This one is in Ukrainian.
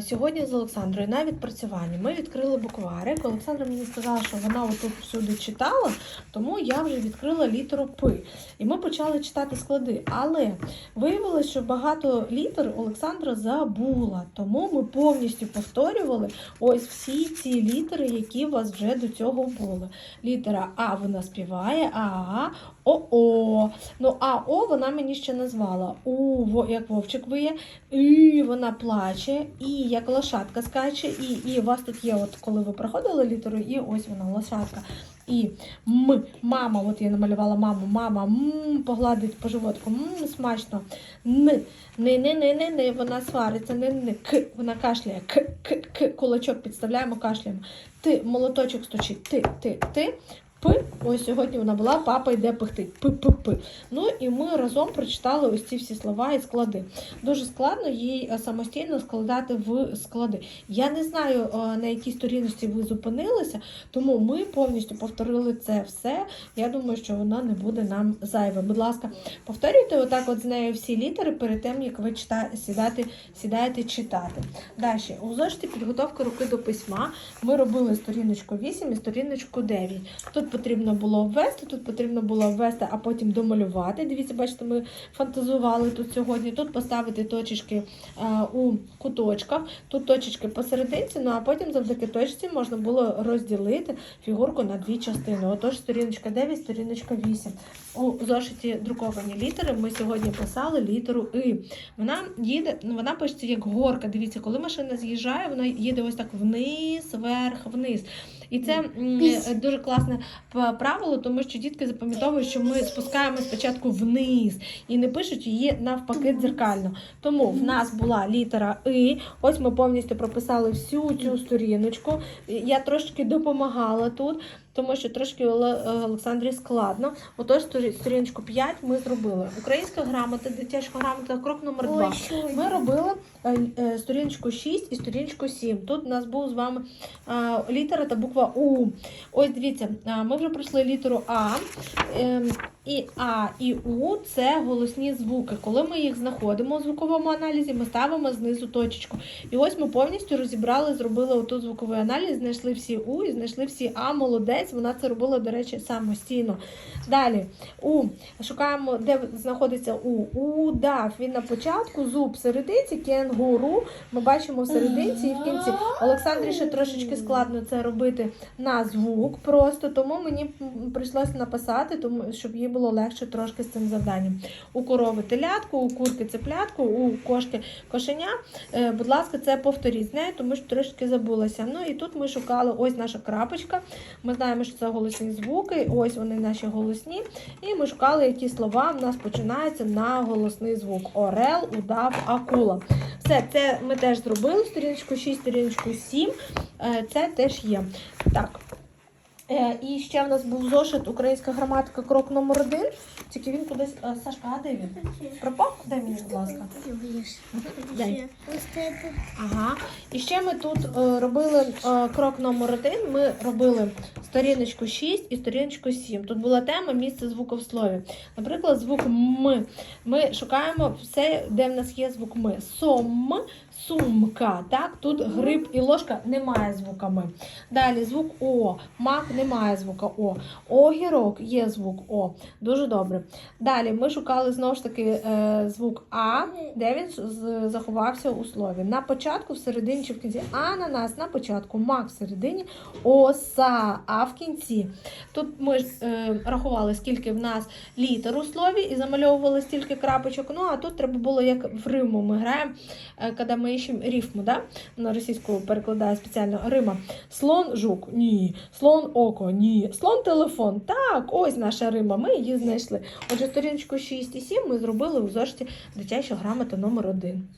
Сьогодні з Олександрою на відпрацюванні ми відкрили букварик. Олександра мені сказала, що вона отут всюди читала, тому я вже відкрила літеру П. І ми почали читати склади. Але виявилося, що багато літер Олександра забула. Тому ми повністю повторювали ось всі ці літери, які у вас вже до цього були. Літера А вона співає, А, О-О. Ну, А, О вона мені ще назвала. У, як вовчик виє, І вона плаче, І як лошадка скаче, І, і у вас тут є, от коли ви проходили літеру, І ось вона лошадка. І М, мама, от я намалювала маму, мама м, погладить по животку, м, смачно. Н, не, не, не, не, не, вона свариться, не, не, к, вона кашляє, к, к, к, кулачок підставляємо, кашляємо. Ти, молоточок стучить, ти, ти, ти. П, ось сьогодні вона була, папа йде пихти. П, п, п. Ну і ми разом прочитали ось ці всі слова і склади. Дуже складно їй е, самостійно складати в склади. Я не знаю, е, на якій сторінці ви зупинилися, тому ми повністю повторили це все. Я думаю, що воно не буде нам зайве. Будь ласка, повторюйте отак от з нею всі літери перед тим, як ви чита... сідати, сідаєте читати. Далі, у зошиті підготовки руки до письма ми робили сторіночку 8 і сторіночку 9. Тут потрібно було ввести, тут потрібно було ввести, а потім домалювати. Дивіться, бачите, ми фантазували тут сьогодні. Тут поставити точечки е, у куточках, тут точечки посерединці, ну а потім завдяки точці можна було розділити фігурку на дві частини. Отож, сторіночка 9, сторіночка 8. У зошиті друковані літери ми сьогодні писали літеру И. Вона їде, ну, вона пишеться як горка. Дивіться, коли машина з'їжджає, вона їде ось так вниз, вверх, вниз. І це дуже класне правило, тому що дітки запам'ятовують, що ми спускаємо спочатку вниз і не пишуть її навпаки дзеркально. Тому в нас була літера И. Ось ми повністю прописали всю цю сторіночку. Я трошки допомагала тут, тому що трошки е, Олександрі складно. Отож, сторі- сторіночку 5 ми зробили. Українська грамота, дитяча грамота, крок номер 2. Ми робили е, е, сторіночку 6 і сторіночку 7. Тут у нас був з вами літера та буква У. Ось дивіться, ми вже пройшли літеру А. Ем, І А, і У це голосні звуки. Коли ми їх знаходимо у звуковому аналізі, ми ставимо знизу точечку. І ось ми повністю розібрали, зробили отут звуковий аналіз, знайшли всі У і знайшли всі А. Молодець. Вона це робила, до речі, самостійно. Далі У. Шукаємо, де знаходиться У. Удав. Він на початку, зуб в серединці, кенгуру. Ми бачимо в серединці і в кінці. Олександрі ще трошечки складно це робити на звук просто, тому мені прийшлося написати, тому щоб їй було легше трошки з цим завданням. У корови телятку, у курки цеплятку, у кошки кошеня. Е, будь ласка, це повторіть з нею, тому що трошки забулася. Ну і тут ми шукали ось наша крапочка. Ми знаємо, що це голосні звуки, ось вони наші голосні. І ми шукали, які слова в нас починаються на голосний звук. Орел, удав, акула. Все, це ми теж зробили. Сторіночку 6, сторіночку 7. Е, Це теж є. Так. Е, І ще в нас був зошит Українська граматика, крок номер один. Тільки він кудись. е, Сашка, а де він? Пропав? Дай мені, будь ласка. Дай. Ага. І ще ми тут робили крок номер один. Ми робили сторіночку 6 і сторіночку 7. Тут була тема місце звуку в слові. Наприклад, звук М. Ми шукаємо все, де в нас є звук М. Сом, сумка. Так? Тут гриб і ложка немає звука М. Далі звук О. Мак немає звука О. Огірок є звук О. Дуже добре. Далі ми шукали знову ж таки е, звук А, де він заховався у слові. На початку, в середині чи в кінці. Ананас на початку, мак в середині, оса, а в кінці. Тут ми ж е, рахували, скільки в нас літер у слові і замальовували стільки крапочок. Ну а тут треба було як в Риму. Ми граємо, е, коли ми ищемо рифму, да? на російську перекладаю спеціально Рима. Слон жук, ні. Слон око, ні. Слон телефон. Так, ось наша Рима. Ми її знайшли. Отже, сторіночку 6 і 7 ми зробили у зошиті дитяча грамота номер 1